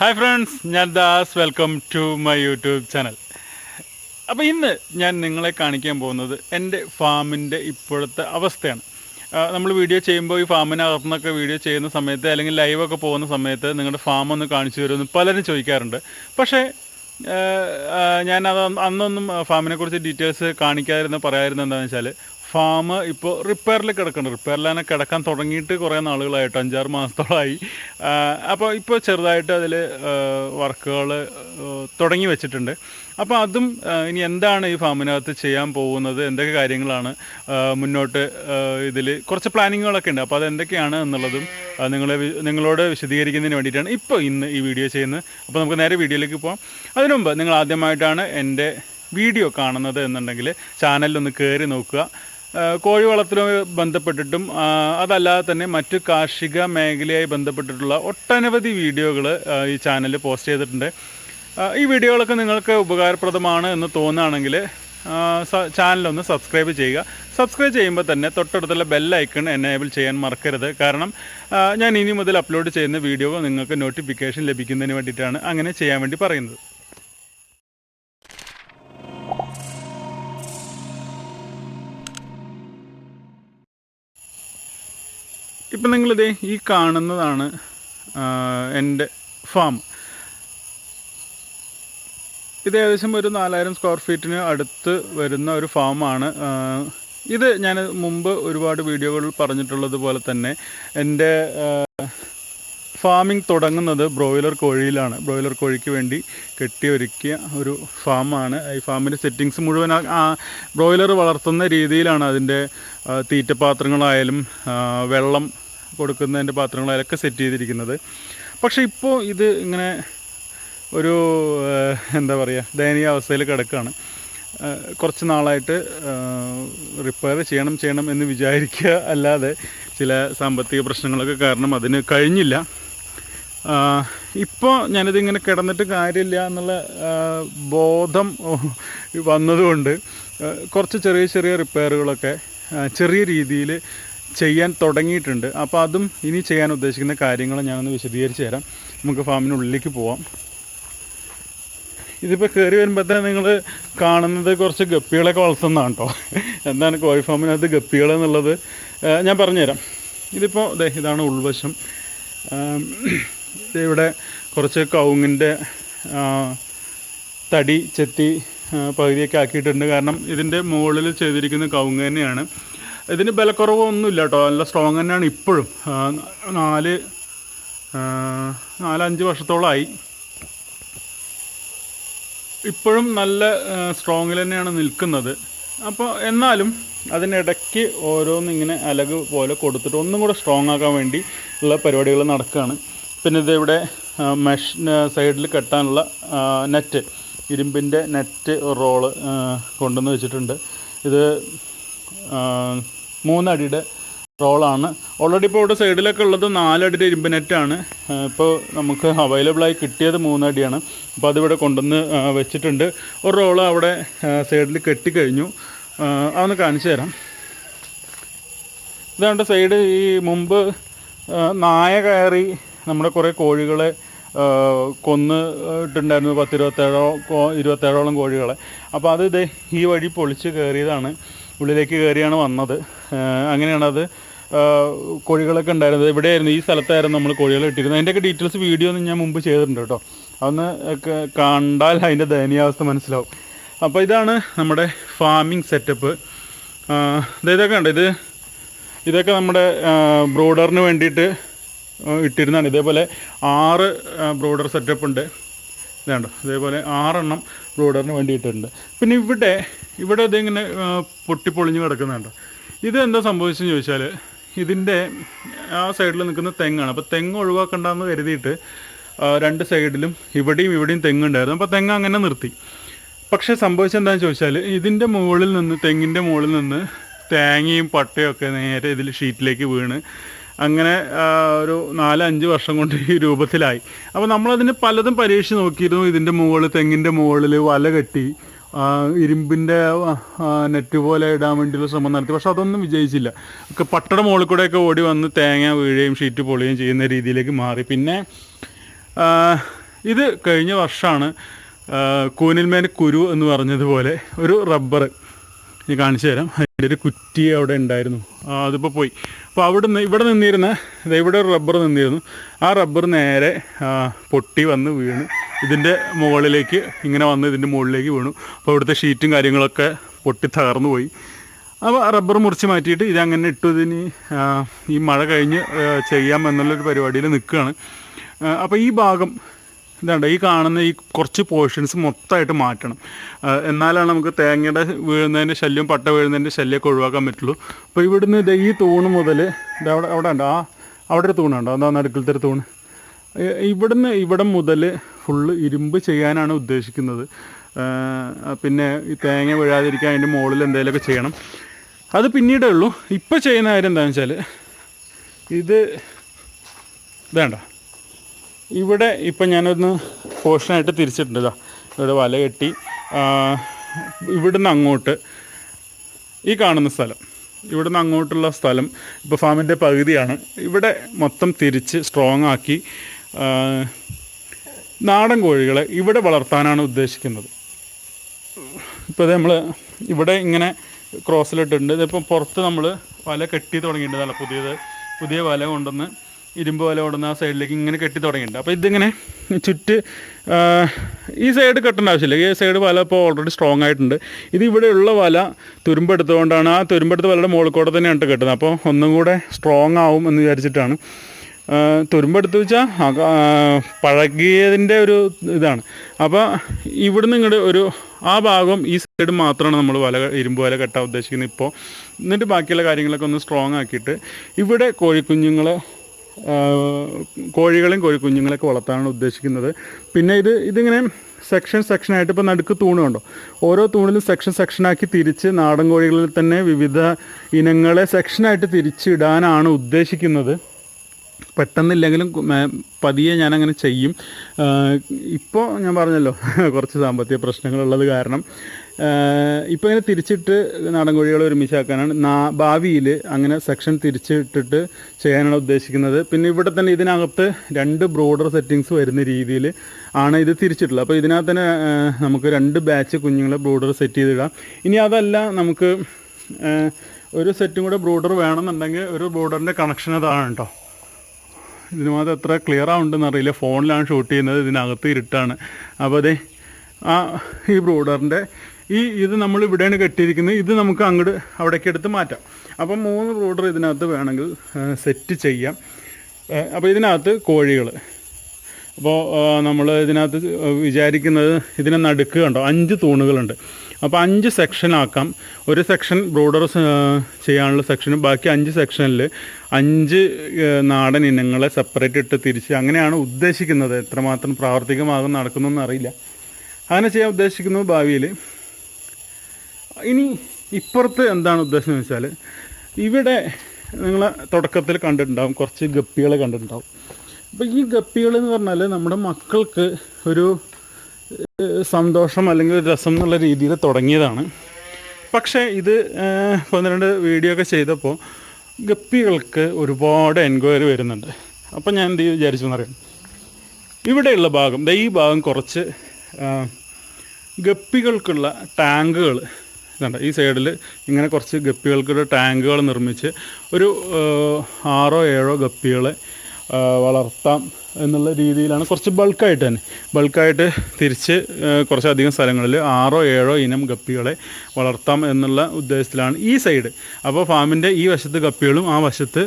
Hi friends ഞാൻ Das. Welcome to my YouTube channel അപ്പോൾ ഇന്ന് ഞാൻ നിങ്ങളെ കാണിക്കാൻ പോകുന്നത് എന്റെ ഫാമിന്റെ ഇപ്പോഴത്തെ അവസ്ഥയാണ്. നമ്മൾ വീഡിയോ ചെയ്യുമ്പോൾ ഈ ഫാമിനകത്തുനിന്നൊക്കെ വീഡിയോ ചെയ്യുന്ന സമയത്ത് അല്ലെങ്കിൽ ലൈവൊക്കെ പോകുന്ന സമയത്ത് നിങ്ങളുടെ ഫാം ഒന്ന് കാണിച്ചു തരുമെന്ന് പലരും ചോദിക്കാറുണ്ട്. പക്ഷേ ഞാൻ അത് അന്നൊന്നും ഫാമിനെക്കുറിച്ച് ഡീറ്റെയിൽസ് കാണിക്കാതിരുന്ന പറയാതിരുന്ന എന്താണെന്ന് വെച്ചാൽ ഫാം ഇപ്പോൾ റിപ്പയറിൽ കിടക്കുന്നുണ്ട്. റിപ്പയറിൽ തന്നെ കിടക്കാൻ തുടങ്ങിയിട്ട് കുറേ നാളുകളായിട്ട് അഞ്ചാറ് മാസത്തോളമായി അപ്പോൾ ഇപ്പോൾ ചെറുതായിട്ട് അതിൽ വർക്കുകൾ തുടങ്ങി വെച്ചിട്ടുണ്ട്. അപ്പോൾ അതും ഇനി എന്താണ് ഈ ഫാമിനകത്ത് ചെയ്യാൻ പോകുന്നത്? എന്തൊക്കെ കാര്യങ്ങളാണ് മുന്നോട്ട് ഇതിൽ കുറച്ച് പ്ലാനിങ്ങുകളൊക്കെ ഉണ്ട്. അപ്പോൾ അതെന്തൊക്കെയാണ് എന്നുള്ളതും നിങ്ങളെ നിങ്ങളോട് വിശദീകരിക്കുന്നതിന് വേണ്ടിയിട്ടാണ് ഇപ്പോൾ ഇന്ന് ഈ വീഡിയോ ചെയ്യുന്നത്. അപ്പോൾ നമുക്ക് നേരെ വീഡിയോയിലേക്ക് പോകാം അതിനുമുമ്പ് നിങ്ങൾ ആദ്യമായിട്ടാണ് എന്റെ വീഡിയോ കാണുന്നത് എന്നുണ്ടെങ്കിൽ ചാനലിലൊന്ന് കയറി നോക്കുക. കോഴി വളർത്തലുമായി ബന്ധപ്പെട്ടിട്ടും അതല്ലാതെ തന്നെ മറ്റ് കാർഷിക മേഖലയായി ബന്ധപ്പെട്ടിട്ടുള്ള ഒട്ടനവധി വീഡിയോകൾ ഈ ചാനലിൽ പോസ്റ്റ് ചെയ്തിട്ടുണ്ട്. ഈ വീഡിയോകളൊക്കെ നിങ്ങൾക്ക് ഉപകാരപ്രദമാണ് എന്ന് തോന്നുകയാണെങ്കിൽ ചാനലൊന്ന് സബ്സ്ക്രൈബ് ചെയ്യുക. സബ്സ്ക്രൈബ് ചെയ്യുമ്പോൾ തന്നെ തൊട്ടടുത്തുള്ള ബെല്ലൈക്കൺ എനേബിൾ ചെയ്യാൻ മറക്കരുത്. കാരണം ഞാൻ ഇനി മുതൽ അപ്ലോഡ് ചെയ്യുന്ന വീഡിയോ നിങ്ങൾക്ക് നോട്ടിഫിക്കേഷൻ ലഭിക്കുന്നതിന് വേണ്ടിയിട്ടാണ് അങ്ങനെ ചെയ്യാൻ വേണ്ടി പറയുന്നത്. ഇപ്പം നിങ്ങളിത് ഈ കാണുന്നതാണ് എന്റെ ഫാം. ഇത് ഏകദേശം ഒരു നാലായിരം സ്ക്വയർ ഫീറ്റിന് അടുത്ത് വരുന്ന ഒരു ഫാമാണ്. ഇത് ഞാൻ മുമ്പ് ഒരുപാട് വീഡിയോകളിൽ പറഞ്ഞിട്ടുള്ളത് പോലെ തന്നെ എന്റെ ഫാമിംഗ് തുടങ്ങുന്നത് ബ്രോയിലർ കോഴിയിലാണ്. ബ്രോയിലർ കോഴിക്ക് വേണ്ടി കെട്ടിയൊരുക്കിയ ഒരു ഫാമാണ്. ഈ ഫാമിന്റെ സെറ്റിങ്സ് മുഴുവൻ ആ- ബ്രോയിലർ വളർത്തുന്ന രീതിയിലാണ് അതിന്റെ തീറ്റപാത്രങ്ങളായാലും വെള്ളം കൊടുക്കുന്നതിന്റെ പാത്രങ്ങളൊക്കെ സെറ്റ് ചെയ്തിരിക്കുന്നത്. പക്ഷേ ഇപ്പോൾ ഇത് ഇങ്ങനെ ഒരു എന്താ പറയുക ദയനീയ അവസ്ഥയിൽ കിടക്കുകയാണ് കുറച്ച് നാളായിട്ട് റിപ്പയർ ചെയ്യണം ചെയ്യണം എന്ന് വിചാരിക്കുക അല്ലാതെ ചില സാമ്പത്തിക പ്രശ്നങ്ങളൊക്കെ കാരണം അതിന് കഴിഞ്ഞില്ല. ഇപ്പോൾ ഞാനിതിങ്ങനെ കിടന്നിട്ട് കാര്യമില്ല എന്നുള്ള ബോധം വന്നതുകൊണ്ട് കുറച്ച് ചെറിയ ചെറിയ റിപ്പയറുകളൊക്കെ ചെറിയ രീതിയിൽ ചെയ്യാൻ തുടങ്ങിയിട്ടുണ്ട്. അപ്പോൾ അതും ഇനി ചെയ്യാൻ ഉദ്ദേശിക്കുന്ന കാര്യങ്ങൾ ഞാനൊന്ന് വിശദീകരിച്ച് തരാം. നമുക്ക് ഫാമിനുള്ളിലേക്ക് പോവാം. ഇതിപ്പോൾ കയറി വരുമ്പോൾ തന്നെ നിങ്ങൾ കാണുന്നത് കുറച്ച് ഗപ്പികളൊക്കെ വളർത്തുന്നതാണ് കേട്ടോ എന്താണ് കോഴി ഫാമിനകത്ത് ഗപ്പികൾ എന്നുള്ളത്? ഞാൻ പറഞ്ഞുതരാം. ഇതിപ്പോൾ ദേ ഇതാണ് ഉൾവശം. ഇവിടെ കുറച്ച് കവുങ്ങിന്റെ തടി ചെത്തി പകുതിയൊക്കെ ആക്കിയിട്ടുണ്ട്. കാരണം ഇതിന്റെ മുകളിൽ ചെയ്തിരിക്കുന്ന കവുങ്ങ് തന്നെയാണ്. ഇതിന് ബലക്കുറവൊന്നുമില്ല കേട്ടോ. നല്ല സ്ട്രോങ് തന്നെയാണ് ഇപ്പോഴും. നാല് നാലഞ്ച് വർഷത്തോളമായി ഇപ്പോഴും നല്ല സ്ട്രോങ്ങിൽ തന്നെയാണ് നിൽക്കുന്നത്. അപ്പോൾ എന്നാലും അതിനിടയ്ക്ക് ഓരോന്നിങ്ങനെ അലക് പോലെ കൊടുത്തിട്ട് ഒന്നും കൂടെ സ്ട്രോങ് ആക്കാൻ വേണ്ടി ഉള്ള പരിപാടികൾ നടക്കുകയാണ് പിന്നെ ഇതിവിടെ മെഷ് സൈഡിൽ കെട്ടാനുള്ള നെറ്റ് ഇരുമ്പിന്റെ നെറ്റ് റോൾ കൊണ്ടുവന്ന് വെച്ചിട്ടുണ്ട്. ഇത് മൂന്നടിയുടെ റോളാണ്. ഓൾറെഡി ഇപ്പോൾ ഇവിടെ സൈഡിലൊക്കെ ഉള്ളത് നാലടിയുടെ ഇരുമ്പ് നെറ്റാണ് ഇപ്പോൾ നമുക്ക് അവൈലബിളായി കിട്ടിയത് മൂന്നടിയാണ്. അപ്പോൾ അതിവിടെ കൊണ്ടുവന്ന് വെച്ചിട്ടുണ്ട്. ഒരു റോൾ അവിടെ സൈഡിൽ കെട്ടിക്കഴിഞ്ഞു. അതൊന്ന് കാണിച്ചു തരാം. ഇതാണ്ട് സൈഡ് ഈ മുമ്പ് നായ കയറി നമ്മുടെ കുറേ കോഴികളെ കൊന്ന് ഇട്ടുണ്ടായിരുന്നു പത്തിരുപത്തേഴോ ഇരുപത്തേഴോളം കോഴികളെ. അപ്പോൾ അത് ഇതേ ഈ വഴി പൊളിച്ച് കയറിയതാണ്. ഉള്ളിലേക്ക് കയറിയാണ് വന്നത്. അങ്ങനെയാണ് അത് കോഴികളൊക്കെ ഉണ്ടായിരുന്നത്. ഇവിടെയായിരുന്നു ഈ സ്ഥലത്തായിരുന്നു നമ്മൾ കോഴികളെ ഇട്ടിരുന്നത്. അതിന്റെയൊക്കെ ഡീറ്റെയിൽസ് വീഡിയോ ഒന്നും ഞാൻ മുമ്പ് ചെയ്തിട്ടുണ്ട് കേട്ടോ. അതൊന്ന് കണ്ടാൽ അതിന്റെ ദയനീയാവസ്ഥ മനസ്സിലാവും. അപ്പോൾ ഇതാണ് നമ്മുടെ ഫാമിംഗ് സെറ്റപ്പ്. ഇതൊക്കെ ഉണ്ട് ഇത് ഇതൊക്കെ നമ്മുടെ ബ്രോഡറിന് വേണ്ടിയിട്ട് ഇട്ടിരുന്നതാണ്. ഇതേപോലെ ആറ് ബ്രോഡർ സെറ്റപ്പ് ഉണ്ട്. ഇതാണ്ടോ? ഇതേപോലെ ആറെണ്ണം ബ്രോഡറിന് വേണ്ടിയിട്ടുണ്ട്. പിന്നെ ഇവിടെ ഇവിടെ ഇതിങ്ങനെ പൊട്ടി പൊട്ടിപ്പൊളിഞ്ഞ് കിടക്കുന്നുണ്ട്. ഇത് എന്താ സംഭവിച്ചെന്ന് ചോദിച്ചാൽ ഇതിന്റെ ആ സൈഡിൽ നിൽക്കുന്ന തെങ്ങാണ്. അപ്പോൾ തെങ്ങ് ഒഴിവാക്കണ്ടെന്ന് കരുതിയിട്ട് രണ്ട് സൈഡിലും ഇവിടെയും ഇവിടെയും തെങ്ങുണ്ടായിരുന്നു. അപ്പോൾ തെങ്ങ് അങ്ങനെ നിർത്തി. പക്ഷേ സംഭവിച്ചെന്താണെന്ന് ചോദിച്ചാൽ ഇതിന്റെ മുകളിൽ നിന്ന് തെങ്ങിന്റെ മുകളിൽ നിന്ന് തേങ്ങയും പട്ടയൊക്കെ നേരെ ഇതിൽ ഷീറ്റിലേക്ക് വീണ് അങ്ങനെ ഒരു നാലഞ്ച് വർഷം കൊണ്ട് ഈ രൂപത്തിലായി. അപ്പോൾ നമ്മളതിന് പലതും പരീക്ഷിച്ച് നോക്കിയിരുന്നു. ഇതിന്റെ മുകളിൽ തെങ്ങിന്റെ മുകളിൽ വല കെട്ടി ഇരുമ്പിന്റെ നെറ്റ് പോലെ ഇടാൻ വേണ്ടിയുള്ള ശ്രമം നടത്തി. പക്ഷെ അതൊന്നും വിജയിച്ചില്ല. ഒക്കെ പട്ടട മുകളിൽ കൂടെയൊക്കെ ഓടി വന്ന് തേങ്ങ വീഴുകയും ഷീറ്റ് പൊളിയുകയും ചെയ്യുന്ന രീതിയിലേക്ക് മാറി. പിന്നെ ഇത് കഴിഞ്ഞ വർഷമാണ് കൂനിൽമേൻ കുരു എന്ന് പറഞ്ഞതുപോലെ ഒരു റബ്ബർ. ഞാൻ കാണിച്ചു തരാം. അതിന്റെ ഒരു കുറ്റി അവിടെ ഉണ്ടായിരുന്നു. അതിപ്പോൾ പോയി. അപ്പോൾ അവിടെ നിന്ന് ഇവിടെ നിന്നിരുന്ന ഇവിടെ ഒരു റബ്ബർ നിന്നിരുന്നു. ആ റബ്ബർ നേരെ പൊട്ടി വന്ന് വീണ്. ഇതിന്റെ മുകളിലേക്ക് ഇങ്ങനെ വന്ന് ഇതിന്റെ മുകളിലേക്ക് വീണു. അപ്പോൾ ഇവിടുത്തെ ഷീറ്റും കാര്യങ്ങളൊക്കെ പൊട്ടി തകർന്നു പോയി. അപ്പോൾ റബ്ബർ മുറിച്ച് മാറ്റിയിട്ട് ഇതങ്ങനെ ഇട്ടു. ഇതിന് ഈ മഴ കഴിഞ്ഞ് ചെയ്യാം എന്നുള്ളൊരു പരിപാടിയിൽ നിൽക്കുകയാണ്. അപ്പോൾ ഈ ഭാഗം ഇതാണ്ട് ഈ കാണുന്ന ഈ കുറച്ച് പോർഷൻസ് മൊത്തമായിട്ട് മാറ്റണം. എന്നാലാണ് നമുക്ക് തേങ്ങയുടെ വീഴുന്നതിന്റെ ശല്യം പട്ട വീഴുന്നതിന്റെ ശല്യമൊക്കെ ഒഴിവാക്കാൻ പറ്റുള്ളൂ. അപ്പോൾ ഇവിടുന്ന് ഈ തൂണ് മുതൽ അവിടെ അവിടെ ഉണ്ട്. ആ അവിടെ ഒരു തൂണുണ്ടോ. അതാ നടുക്കിലത്തെ ഒരു തൂണ്. ഇവിടുന്ന് ഇവിടെ മുതൽ ഫുള്ള് ഇരുമ്പ് ചെയ്യാനാണ് ഉദ്ദേശിക്കുന്നത്. പിന്നെ ഈ തേങ്ങ വീഴാതിരിക്കാൻ അതിന്റെ മുകളിൽ എന്തെങ്കിലുമൊക്കെ ചെയ്യണം. അത് പിന്നീടേ ഉള്ളൂ. ഇപ്പോൾ ചെയ്യുന്ന കാര്യം എന്താണെന്ന് വെച്ചാൽ ഇത് വേണ്ട. ഇവിടെ ഇപ്പം ഞാനൊന്ന് പോർഷനായിട്ട് തിരിച്ചിട്ടുണ്ട്. ഇതാ ഇവിടെ വല കെട്ടി ഇവിടുന്ന് അങ്ങോട്ട് ഈ കാണുന്ന സ്ഥലം. ഇവിടുന്ന് അങ്ങോട്ടുള്ള സ്ഥലം ഇപ്പോൾ ഫാമിന്റെ പകുതിയാണ്. ഇവിടെ മൊത്തം തിരിച്ച് സ്ട്രോങ് ആക്കി നാടൻ കോഴികളെ ഇവിടെ വളർത്താനാണ് ഉദ്ദേശിക്കുന്നത്. ഇപ്പോൾ നമ്മൾ ഇവിടെ ഇങ്ങനെ ക്രോസിലിട്ടുണ്ട് ഇതിപ്പോൾ പുറത്ത് നമ്മൾ വല കെട്ടി തുടങ്ങിയിട്ടുണ്ടല്ലോ പുതിയത് പുതിയ വല കൊണ്ടുവന്ന് ഇരുമ്പ് വല കൊണ്ടുവന്ന് ആ സൈഡിലേക്ക് ഇങ്ങനെ കെട്ടി തുടങ്ങിയിട്ടുണ്ട്. അപ്പോൾ ഇതിങ്ങനെ ചുറ്റ് ഈ സൈഡ് കെട്ടേണ്ട ആവശ്യമില്ല. ഈ സൈഡ് വല ഇപ്പോൾ ഓൾറെഡി സ്ട്രോങ് ആയിട്ടുണ്ട്. ഇത് ഇവിടെയുള്ള വല തുരുമ്പെടുത്തുകൊണ്ടാണ് ആ തുരുമ്പെടുത്ത വലയുടെ മുകളിൽ കൂടെ തന്നെയാണ് കെട്ടുന്നത്. അപ്പോൾ ഒന്നും കൂടെ സ്ട്രോങ് ആവും എന്ന് വിചാരിച്ചിട്ടാണ് തുരുമ്പെടുത്ത് വെച്ചാൽ പഴകിയതിന്റെ ഒരു ഇതാണ്. അപ്പോൾ ഇവിടുന്ന് ഇങ്ങോട്ട് ഒരു ആ ഭാഗം ഈ സൈഡ് മാത്രമാണ് നമ്മൾ വല ഇരുമ്പ് വല കെട്ടാൻ ഉദ്ദേശിക്കുന്നത് ഇപ്പോൾ എന്നിട്ട് ബാക്കിയുള്ള കാര്യങ്ങളൊക്കെ ഒന്ന് സ്ട്രോങ് ആക്കിയിട്ട് ഇവിടെ കോഴിക്കുഞ്ഞുങ്ങളെ കോഴികളെയും കോഴിക്കുഞ്ഞുങ്ങളെയൊക്കെ വളർത്താനാണ് ഉദ്ദേശിക്കുന്നത്. പിന്നെ ഇത് ഇതിങ്ങനെ സെക്ഷൻ സെക്ഷനായിട്ട് ഇപ്പോൾ നടുക്ക് തൂണുണ്ടോ ഓരോ തൂണിലും സെക്ഷൻ സെക്ഷനാക്കി തിരിച്ച് നാടൻ കോഴികളിൽ തന്നെ വിവിധ ഇനങ്ങളെ സെക്ഷനായിട്ട് തിരിച്ചിടാനാണ് ഉദ്ദേശിക്കുന്നത്. പെട്ടെന്നില്ലെങ്കിലും പതിയെ ഞാനങ്ങനെ ചെയ്യും. ഇപ്പോൾ ഞാൻ പറഞ്ഞല്ലോ കുറച്ച് സാമ്പത്തിക പ്രശ്നങ്ങളുള്ളത് കാരണം. ഇപ്പോൾ ഇങ്ങനെ തിരിച്ചിട്ട് നാടൻ കോഴികളെ ഒരുമിച്ചാക്കാനാണ് നാ ഭാവിയിൽ അങ്ങനെ സെക്ഷൻ തിരിച്ചിട്ടിട്ട് ചെയ്യാനാണ് ഉദ്ദേശിക്കുന്നത്. പിന്നെ ഇവിടെ തന്നെ ഇതിനകത്ത് രണ്ട് ബ്രോഡർ സെറ്റിങ്സ് വരുന്ന രീതിയിൽ ആണ് ഇത് തിരിച്ചിട്ടുള്ളത്. അപ്പോൾ ഇതിനകത്ത് തന്നെ നമുക്ക് രണ്ട് ബാച്ച് കുഞ്ഞുങ്ങളെ ബ്രോഡർ സെറ്റ് ചെയ്തിടാം. ഇനി അതല്ല നമുക്ക് ഒരു സെറ്റും കൂടെ ബ്രോഡർ വേണമെന്നുണ്ടെങ്കിൽ ഒരു ബ്രോഡറിന്റെ കണക്ഷൻ അതാണ് കേട്ടോ. ഇതിന് മാത്രം എത്ര ക്ലിയർ ആവുണ്ടെന്ന് അറിയില്ല. ഫോണിലാണ് ഷൂട്ട് ചെയ്യുന്നത് ഇതിനകത്ത് ഇരുട്ടാണ്. അപ്പോൾ അതെ ആ ഈ ബ്രൂഡറിന്റെ ഈ ഇത് നമ്മൾ ഇവിടെയാണ് കെട്ടിയിരിക്കുന്നത്. ഇത് നമുക്ക് അങ്ങോട്ട് അവിടേക്ക് എടുത്ത് മാറ്റാം. അപ്പം മൂന്ന് ബ്രൂഡർ ഇതിനകത്ത് വേണമെങ്കിൽ സെറ്റ് ചെയ്യാം. അപ്പോൾ ഇതിനകത്ത് കോഴികൾ അപ്പോൾ നമ്മൾ ഇതിനകത്ത് വിചാരിക്കുന്നത് ഇതിനെ നടുക്ക് കണ്ടോ? അഞ്ച് തൂണുകളുണ്ട്. അപ്പോൾ അഞ്ച് സെക്ഷൻ ആക്കാം. ഒരു സെക്ഷൻ ബ്രോഡർ ചെയ്യാനുള്ള സെക്ഷനും ബാക്കി അഞ്ച് സെക്ഷനിൽ അഞ്ച് നാടൻ ഇനങ്ങളെ സെപ്പറേറ്റ് ഇട്ട് തിരിച്ച് അങ്ങനെയാണ് ഉദ്ദേശിക്കുന്നത്. എത്രമാത്രം പ്രാവർത്തികമാകും നടക്കുന്നതെന്ന് അറിയില്ല. അങ്ങനെ ചെയ്യാൻ ഉദ്ദേശിക്കുന്നു ഭാവിയിൽ ഇനി ഇപ്പുറത്ത് എന്താണ് ഉദ്ദേശം എന്ന് വെച്ചാൽ ഇവിടെ നിങ്ങൾ തുടക്കത്തിൽ കണ്ടിട്ടുണ്ടാവും കുറച്ച് ഗപ്പികളെ കണ്ടിട്ടുണ്ടാവും. അപ്പോൾ ഈ ഗപ്പികൾ എന്ന് പറഞ്ഞാൽ നമ്മുടെ മക്കൾക്ക് ഒരു സന്തോഷം അല്ലെങ്കിൽ ഒരു രസം എന്നുള്ള രീതിയിൽ തുടങ്ങിയതാണ്. പക്ഷേ ഇത് പന്ത്രണ്ട് വീഡിയോ ഒക്കെ ചെയ്തപ്പോൾ ഗപ്പികൾക്ക് ഒരുപാട് എൻക്വയറി വരുന്നുണ്ട്. അപ്പോൾ ഞാൻ എന്ത് വിചാരിച്ചു എന്നറിയാം. ഇവിടെയുള്ള ഭാഗം ഈ ഭാഗം കുറച്ച് ഗപ്പികൾക്കുള്ള ടാങ്കുകൾ. ഇതുണ്ട് ഈ സൈഡിൽ ഇങ്ങനെ കുറച്ച് ഗപ്പികൾക്കുള്ള ടാങ്കുകൾ നിർമ്മിച്ച് ഒരു ആറോ ഏഴോ ഗപ്പികളെ വളർത്താം. എന്നുള്ള രീതിയിലാണ് കുറച്ച് ബൾക്കായിട്ട് തന്നെ. ബൾക്കായിട്ട് തിരിച്ച് കുറച്ചധികം സ്ഥലങ്ങളിൽ ആറോ ഏഴോ ഇനം ഗപ്പികളെ വളർത്താം എന്നുള്ള ഉദ്ദേശത്തിലാണ് ഈ സൈഡ് അപ്പോൾ ഫാമിന്റെ ഈ വശത്ത് ഗപ്പികളും ആ വശത്ത്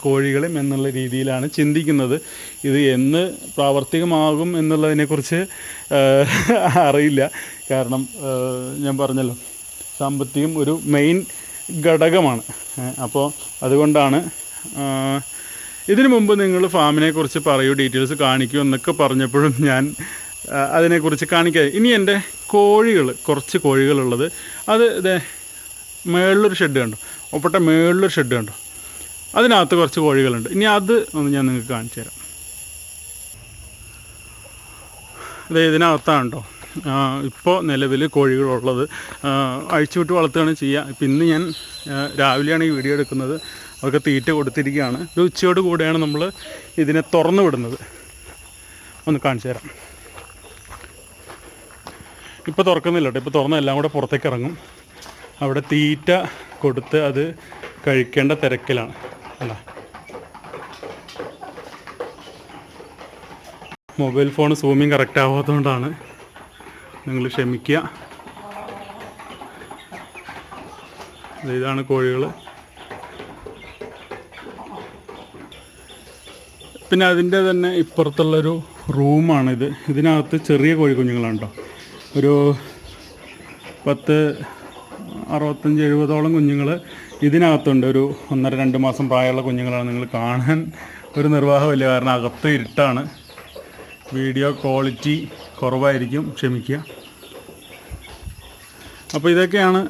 കോഴികളും എന്നുള്ള രീതിയിലാണ് ചിന്തിക്കുന്നത്. ഇത് എന്ന് പ്രാവർത്തികമാകും എന്നുള്ളതിനെക്കുറിച്ച് അറിയില്ല. കാരണം ഞാൻ പറഞ്ഞല്ലോ സാമ്പത്തികം ഒരു മെയിൻ ഘടകമാണ്. അപ്പോൾ അതുകൊണ്ടാണ് ഇതിനു മുമ്പ് നിങ്ങൾ ഫാമിനെ കുറിച്ച് പറയൂ ഡീറ്റെയിൽസ് കാണിക്കൂ എന്നൊക്കെ പറഞ്ഞപ്പോഴും ഞാൻ അതിനെക്കുറിച്ച് കാണിക്കാം ഇനി എന്റെ കോഴികൾ കുറച്ച് കോഴികളുള്ളത്. അത് ഇതേ മേളിലൊരു ഷെഡ് കണ്ടു. ഒപ്പട്ട മേളിലൊരു ഷെഡ് കണ്ടു. അതിനകത്ത് കുറച്ച് കോഴികളുണ്ട്. ഇനി അത് ഒന്ന് ഞാൻ നിങ്ങൾക്ക് കാണിച്ചു തരാം. ഇതിനകത്താണ് കേട്ടോ ഇപ്പോൾ നിലവിൽ കോഴികളുള്ളത് അഴിച്ചുവിട്ട് വളർത്തുകയാണ് ചെയ്യുക ഇപ്പം ഇന്ന് ഞാൻ രാവിലെയാണ് ഈ വീഡിയോ എടുക്കുന്നത്. അവർക്ക് തീറ്റ കൊടുത്തിരിക്കുകയാണ്. ഒരു ഉച്ചയോട് കൂടെയാണ് നമ്മൾ ഇതിനെ തുറന്നു വിടുന്നത്. ഒന്ന് കാണിച്ചു തരാം. ഇപ്പോൾ തുറക്കുന്നില്ല കേട്ടോ. ഇപ്പോൾ തുറന്ന എല്ലാം കൂടെ പുറത്തേക്ക് ഇറങ്ങും. അവിടെ തീറ്റ കൊടുത്ത് അത് കഴിക്കേണ്ട തിരക്കിലാണ്. അല്ല മൊബൈൽ ഫോൺ സൂമിങ് കറക്റ്റ് ആവാത്തതുകൊണ്ടാണ് നിങ്ങൾ ക്ഷമിക്കുക. ഇതാണ് കോഴികൾ പിന്നെ അതിന്റെ തന്നെ ഇപ്പുറത്തുള്ളൊരു റൂമാണിത്. ഇതിനകത്ത് ചെറിയ കോഴിക്കുഞ്ഞുങ്ങളാണ് കേട്ടോ ഒരു പത്ത് അറുപത്തഞ്ച് എഴുപതോളം കുഞ്ഞുങ്ങൾ ഇതിനകത്തുണ്ട്. ഒരു ഒന്നര രണ്ട് മാസം പ്രായമുള്ള കുഞ്ഞുങ്ങളാണ് നിങ്ങൾ കാണാൻ ഒരു നിർവാഹമില്ല. കാരണം അകത്ത് ഇരുട്ടാണ്. വീഡിയോ ക്വാളിറ്റി കുറവായിരിക്കും. ക്ഷമിക്കുക. അപ്പോൾ ഇതൊക്കെയാണ്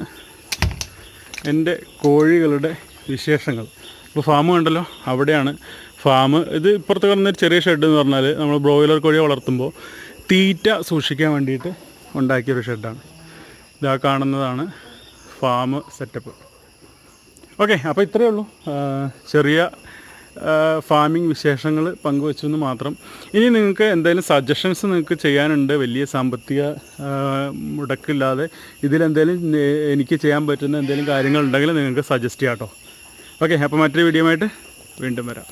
എന്റെ കോഴികളുടെ വിശേഷങ്ങൾ. ഇപ്പോൾ ഫാം കണ്ടല്ലോ അവിടെയാണ് ഫാം ഇത് ഇപ്പുറത്ത് കിടന്നൊരു ചെറിയ ഷെഡ് എന്ന് പറഞ്ഞാൽ നമ്മൾ ബ്രോയിലർ കോഴിയെ വളർത്തുമ്പോൾ തീറ്റ സൂക്ഷിക്കാൻ വേണ്ടിയിട്ട് ഉണ്ടാക്കിയൊരു ഷെഡാണ്. ഇതാ കാണുന്നതാണ് ഫാം സെറ്റപ്പ്. ഓക്കെ അപ്പോൾ ഇത്രയേ ഉള്ളൂ. ചെറിയ ഫാമിംഗ് വിശേഷങ്ങൾ പങ്കുവച്ചു എന്ന് മാത്രം. ഇനി നിങ്ങൾക്ക് എന്തെങ്കിലും സജഷൻസ് നിങ്ങൾക്ക് ചെയ്യാനുണ്ട് വലിയ സാമ്പത്തിക മുടക്കില്ലാതെ ഇതിലെന്തെങ്കിലും എനിക്ക് ചെയ്യാൻ പറ്റുന്ന എന്തെങ്കിലും കാര്യങ്ങളുണ്ടെങ്കിൽ നിങ്ങൾക്ക് സജസ്റ്റ് ചെയ്യാം കേട്ടോ ഓക്കെ അപ്പോൾ മറ്റൊരു വീഡിയോ ആയിട്ട് വീണ്ടും വരാം.